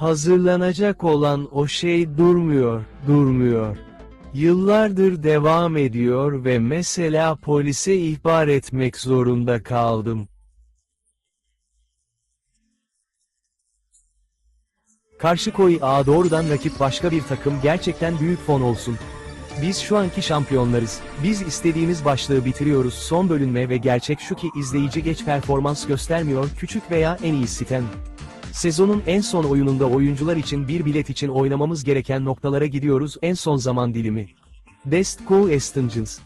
Hazırlanacak olan o şey durmuyor, durmuyor. Yıllardır devam ediyor ve mesela polise ihbar etmek zorunda kaldım. Karşı koy A doğrudan rakip başka bir takım gerçekten büyük fon olsun. Biz şu anki şampiyonlarız. Biz istediğimiz başlığı bitiriyoruz. Son bölünme ve gerçek şu ki izleyici geç performans göstermiyor, küçük veya en iyi sitem. Sezonun en son oyununda oyuncular için bir bilet için oynamamız gereken noktalara gidiyoruz en son zaman dilimi. Best Cool Estingens.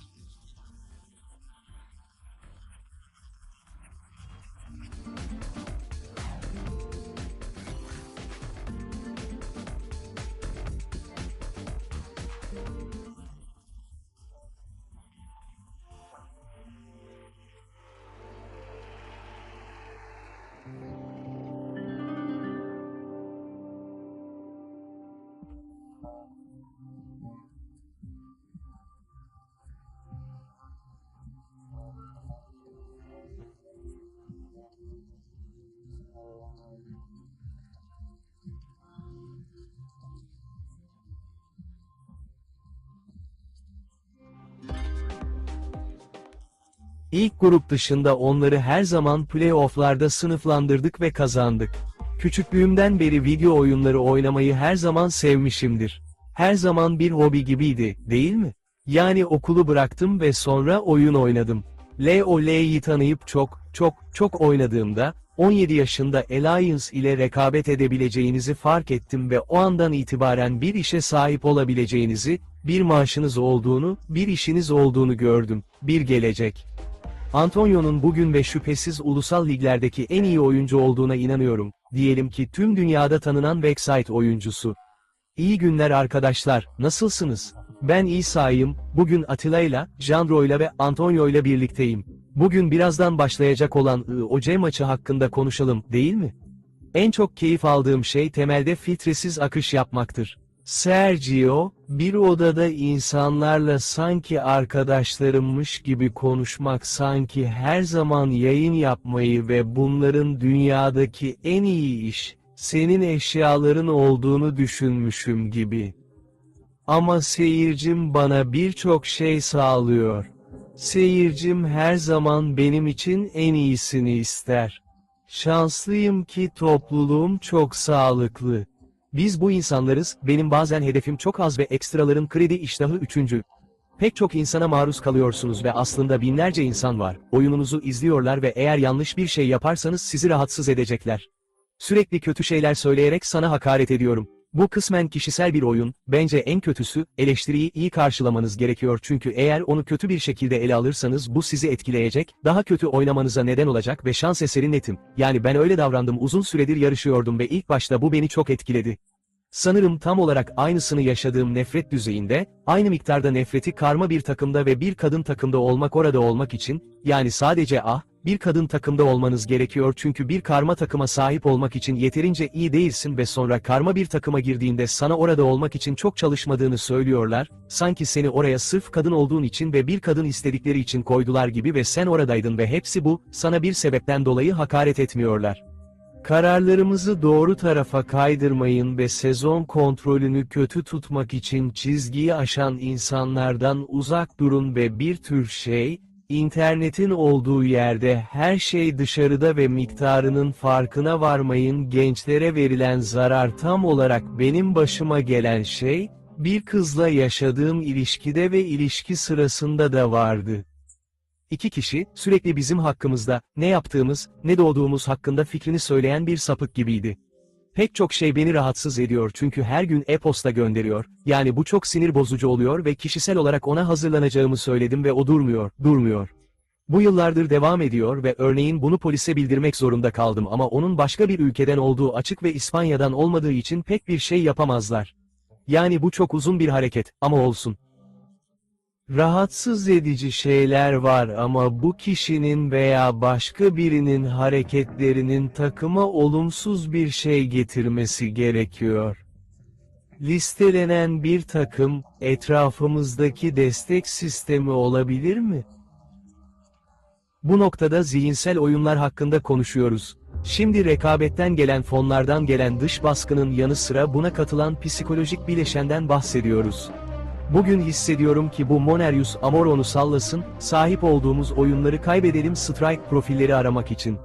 İlk grup dışında onları her zaman playofflarda sınıflandırdık ve kazandık. Küçüklüğümden beri video oyunları oynamayı her zaman sevmişimdir. Her zaman bir hobi gibiydi, değil mi? Yani okulu bıraktım ve sonra oyun oynadım. LoL'yi tanıyıp çok, çok, çok oynadığımda, 17 yaşında Alliance ile rekabet edebileceğinizi fark ettim ve o andan itibaren bir işe sahip olabileceğinizi, bir maaşınız olduğunu, bir işiniz olduğunu gördüm, bir gelecek. Antonio'nun bugün ve şüphesiz ulusal liglerdeki en iyi oyuncu olduğuna inanıyorum. Diyelim ki tüm dünyada tanınan backside oyuncusu. İyi günler arkadaşlar, nasılsınız? Ben İsa'yım, bugün Atilla'yla, Jandro'yla ve Antonio'yla birlikteyim. Bugün birazdan başlayacak olan IOC maçı hakkında konuşalım, değil mi? En çok keyif aldığım şey temelde filtresiz akış yapmaktır. Sergio, bir odada insanlarla sanki arkadaşlarımmış gibi konuşmak sanki her zaman yayın yapmayı ve bunların dünyadaki en iyi iş, senin eşyaların olduğunu düşünmüşüm gibi. Ama seyircim bana birçok şey sağlıyor. Seyircim her zaman benim için en iyisini ister. Şanslıyım ki topluluğum çok sağlıklı. Biz bu insanlarız, benim bazen hedefim çok az ve ekstraların kredi iştahı üçüncü. Pek çok insana maruz kalıyorsunuz ve aslında binlerce insan var, oyununuzu izliyorlar ve eğer yanlış bir şey yaparsanız sizi rahatsız edecekler. Sürekli kötü şeyler söyleyerek sana hakaret ediyorum. Bu kısmen kişisel bir oyun, bence en kötüsü, eleştiriyi iyi karşılamanız gerekiyor çünkü eğer onu kötü bir şekilde ele alırsanız bu sizi etkileyecek, daha kötü oynamanıza neden olacak ve şans eseri netim. Yani ben öyle davrandım uzun süredir yarışıyordum ve ilk başta bu beni çok etkiledi. Sanırım tam olarak aynısını yaşadığım nefret düzeyinde, aynı miktarda nefreti karma bir takımda ve bir kadın takımda olmak orada olmak için, yani sadece ah, bir kadın takımda olmanız gerekiyor çünkü bir karma takıma sahip olmak için yeterince iyi değilsin ve sonra karma bir takıma girdiğinde sana orada olmak için çok çalışmadığını söylüyorlar, sanki seni oraya sırf kadın olduğun için ve bir kadın istedikleri için koydular gibi ve sen oradaydın ve hepsi bu, sana bir sebepten dolayı hakaret etmiyorlar. Kararlarımızı doğru tarafa kaydırmayın ve sezon kontrolünü kötü tutmak için çizgiyi aşan insanlardan uzak durun ve bir tür şey, internetin olduğu yerde her şey dışarıda ve miktarının farkına varmayın gençlere verilen zarar tam olarak benim başıma gelen şey, bir kızla yaşadığım ilişkide ve ilişki sırasında da vardı. İki kişi, sürekli bizim hakkımızda, ne yaptığımız, ne doğduğumuz hakkında fikrini söyleyen bir sapık gibiydi. Pek çok şey beni rahatsız ediyor çünkü her gün e-posta gönderiyor, yani bu çok sinir bozucu oluyor ve kişisel olarak ona hazırlanacağımı söyledim ve o durmuyor, durmuyor. Bu yıllardır devam ediyor ve örneğin bunu polise bildirmek zorunda kaldım ama onun başka bir ülkeden olduğu açık ve İspanya'dan olmadığı için pek bir şey yapamazlar. Yani bu çok uzun bir hareket, ama olsun. Rahatsız edici şeyler var ama bu kişinin veya başka birinin hareketlerinin takıma olumsuz bir şey getirmesi gerekiyor. Listelenen bir takım, etrafımızdaki destek sistemi olabilir mi? Bu noktada zihinsel oyunlar hakkında konuşuyoruz. Şimdi rekabetten gelen fonlardan gelen dış baskının yanı sıra buna katılan psikolojik bileşenden bahsediyoruz. Bugün hissediyorum ki bu Monerius Amoron'u sallasın, sahip olduğumuz oyunları kaybedelim strike profilleri aramak için.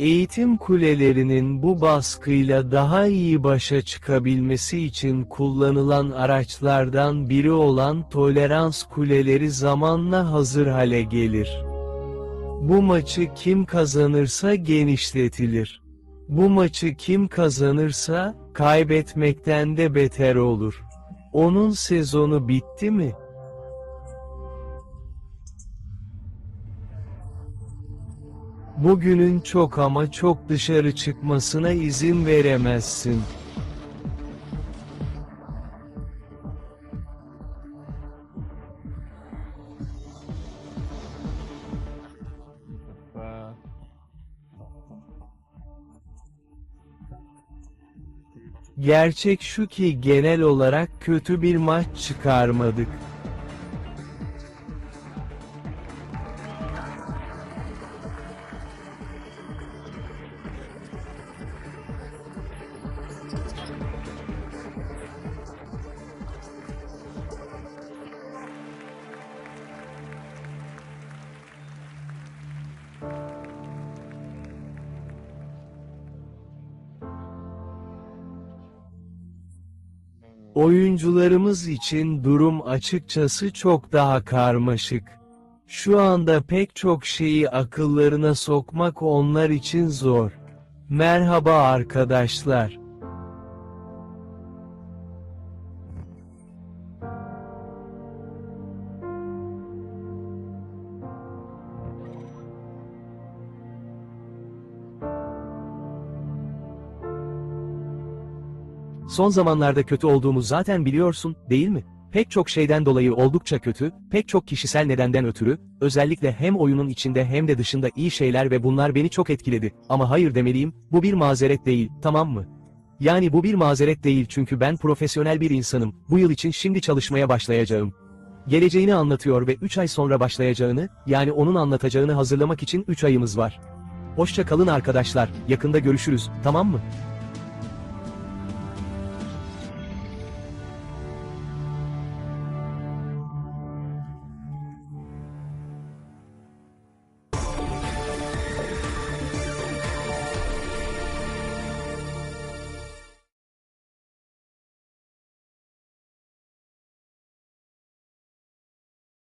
Eğitim kulelerinin bu baskıyla daha iyi başa çıkabilmesi için kullanılan araçlardan biri olan tolerans kuleleri zamanla hazır hale gelir. Bu maçı kim kazanırsa genişletilir. Bu maçı kim kazanırsa, kaybetmekten de beter olur. Onun sezonu bitti mi? Bugünün çok ama çok dışarı çıkmasına izin veremezsin. Gerçek şu ki genel olarak kötü bir maç çıkarmadık. Oyuncularımız için durum açıkçası çok daha karmaşık. Şu anda pek çok şeyi akıllarına sokmak onlar için zor. Merhaba arkadaşlar. Son zamanlarda kötü olduğumu zaten biliyorsun, değil mi? Pek çok şeyden dolayı oldukça kötü, pek çok kişisel nedenden ötürü, özellikle hem oyunun içinde hem de dışında iyi şeyler ve bunlar beni çok etkiledi. Ama hayır demeliyim, bu bir mazeret değil, tamam mı? Yani bu bir mazeret değil çünkü ben profesyonel bir insanım, bu yıl için şimdi çalışmaya başlayacağım. Geleceğini anlatıyor ve 3 ay sonra başlayacağını, yani onun anlatacağını hazırlamak için 3 ayımız var. Hoşça kalın arkadaşlar, yakında görüşürüz, tamam mı?